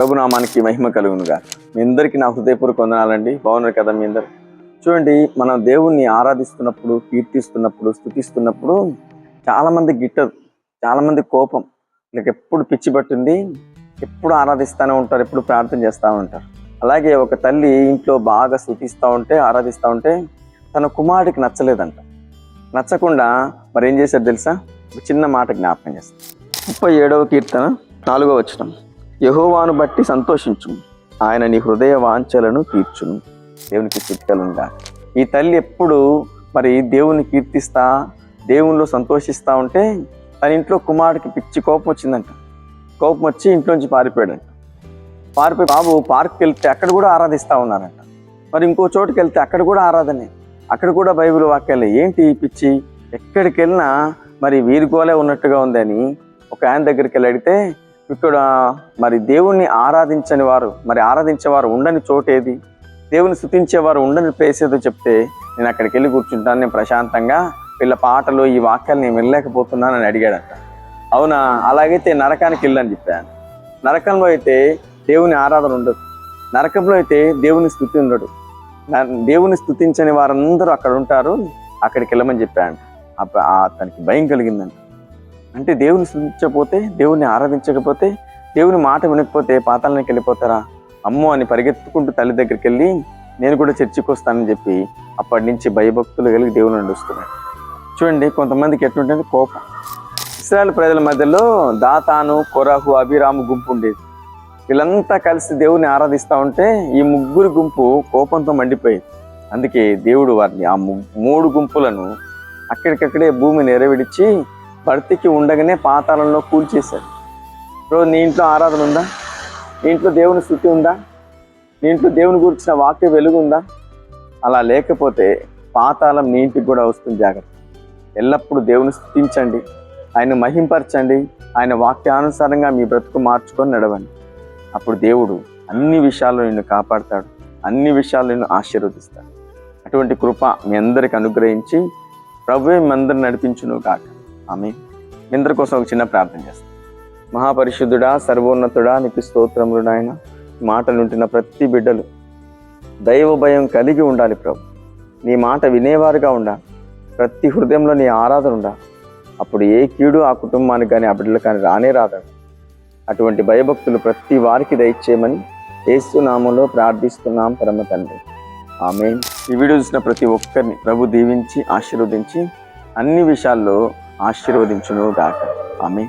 ప్రభునామానికి మహిమ కలుగునుగా. మీ అందరికీ నా హృదయపూర్వక వందనాలండి. బాగున్నారు కదా మీ అందరు? చూడండి మనం దేవుణ్ణి ఆరాధిస్తున్నప్పుడు కీర్తిస్తున్నప్పుడు స్థుతిస్తున్నప్పుడు చాలామంది గిట్టరు. కోపం. వీళ్ళకి ఎప్పుడు పిచ్చి పట్టింది? ఎప్పుడు ఆరాధిస్తూనే ఉంటారు ఎప్పుడు ప్రార్థన చేస్తూ ఉంటారు. అలాగే ఒక తల్లి ఇంట్లో బాగా స్థుతిస్తూ ఉంటే ఆరాధిస్తూ ఉంటే తన కుమారుడికి నచ్చలేదంట. నచ్చకుండా మరి ఏం చేశారు తెలుసా? ఒక చిన్న మాట జ్ఞాపకం చేస్తాను ముప్పై ఏడవ కీర్తన నాలుగో వచ్చినాం యహోవాను బట్టి సంతోషించు ఆయన నీ హృదయ వాంఛలను తీర్చును. దేవునికి చుట్టలుందా ఈ తల్లి ఎప్పుడు మరి దేవుని కీర్తిస్తా దేవునిలో సంతోషిస్తా ఉంటే తన ఇంట్లో కుమారుడికి పిచ్చి కోపం వచ్చిందంట. కోపం వచ్చి ఇంట్లోంచి పారిపోయాడంట. పారిపోయి బాబు పార్క్కి వెళ్తే అక్కడ కూడా ఆరాధిస్తూ ఉన్నారంట. మరి ఇంకో చోటుకి వెళ్తే అక్కడ కూడా ఆరాధనే. అక్కడ కూడా బైబిల్ వాక్యాలు. ఏంటి పిచ్చి? ఎక్కడికి వెళ్ళినా మరి వీరిగోలే ఉన్నట్టుగా ఉందని ఒక ఆయన దగ్గరికి వెళ్ళి అడిగితే ఇక్కడ మరి దేవుణ్ణి ఆరాధించని వారు మరి ఆరాధించేవారు ఉండని చోటేది దేవుని స్థుతించేవారు ఉండని ప్లేస్ ఏదో చెప్తే నేను అక్కడికి వెళ్ళి కూర్చుంటాను నేను ప్రశాంతంగా వీళ్ళ పాటలు ఈ వాక్యాలు నేను వెళ్ళలేకపోతున్నానని అడిగాడంట. అవునా? అలాగైతే నరకానికి వెళ్ళని చెప్పాను. నరకంలో అయితే దేవుని ఆరాధన ఉండదు. నరకంలో అయితే దేవుని స్థుతి ఉండడు దేవుని స్థుతించని వారందరూ అక్కడ ఉంటారు అక్కడికి వెళ్ళమని చెప్పాను. అప్ప- అతనికి భయం కలిగిందంట. అంటే దేవుని స్థుతించకపోతే దేవుని ఆరాధించకపోతే దేవుని మాట వినకపోతే పాతాలనికి వెళ్ళిపోతారా? అమ్మో అని పరిగెత్తుకుంటూ తల్లి దగ్గరికి వెళ్ళి నేను కూడా చర్చికి వస్తానని చెప్పి అప్పటి నుంచి భయభక్తులు కలిగి దేవుని నడుస్తున్నాడు. చూడండి కొంతమందికి ఎట్లుంటుంది? కోపం. ఇస్రాయల్ ప్రజల మధ్యలో దాతాను కొరాహు అభిరాము గుంపు ఉండేది. వీళ్ళంతా కలిసి దేవుని ఆరాధిస్తూ ఉంటే ఈ ముగ్గురు గుంపు కోపంతో మండిపోయింది. అందుకే దేవుడు వారిని ఆ మూడు గుంపులను అక్కడికక్కడే భూమిని ఎరవిడిచి భర్తీకి ఉండగానే పాతాళంలో కూల్చేశాడు రోజు నీ ఇంట్లో ఆరాధన ఉందా? నీ ఇంట్లో దేవుని స్థుతి ఉందా? నీ ఇంట్లో దేవుని గురించిన వాక్య వెలుగు ఉందా? అలా లేకపోతే పాతాళం నీ ఇంటికి కూడా వస్తుంది జాగ్రత్త. ఎల్లప్పుడూ దేవుని స్థుతించండి ఆయన మహింపరచండి ఆయన వాక్యానుసారంగా మీ బ్రతుకు మార్చుకొని నడవండి. అప్పుడు దేవుడు అన్ని విషయాల్లో నిన్ను కాపాడతాడు అన్ని విషయాల్లో నిన్ను ఆశీర్వదిస్తాడు. అటువంటి కృప మీ అందరికి అనుగ్రహించి ప్రభువే మీ అందరిని నడిపించును కాక ఆమె ఇందరి కోసం ఒక చిన్న ప్రార్థన చేస్తాం. మహాపరిశుద్ధుడా సర్వోన్నతుడా నీకు స్తోత్రములు నాయన. ఈ ప్రతి బిడ్డలు దైవ భయం కలిగి ఉండాలి ప్రభు. నీ మాట వినేవారుగా ఉండాలి ప్రతి హృదయంలో నీ ఆరాధన ఉండాలి అప్పుడు ఏ కీడు ఆ కుటుంబానికి కానీ ఆ బిడ్డలు కానీ రానే రాదు అటువంటి భయభక్తులు ప్రతి వారికి దయచేయమని ఏసునామంలో ప్రార్థిస్తున్నాం పరమ తండ్రి. ఆమె ఈ వీడియో చూసిన ప్రతి ఒక్కరిని ప్రభు దీవించి ఆశీర్వదించి అన్ని విషయాల్లో ఆశీర్వదించును గాక ఆమె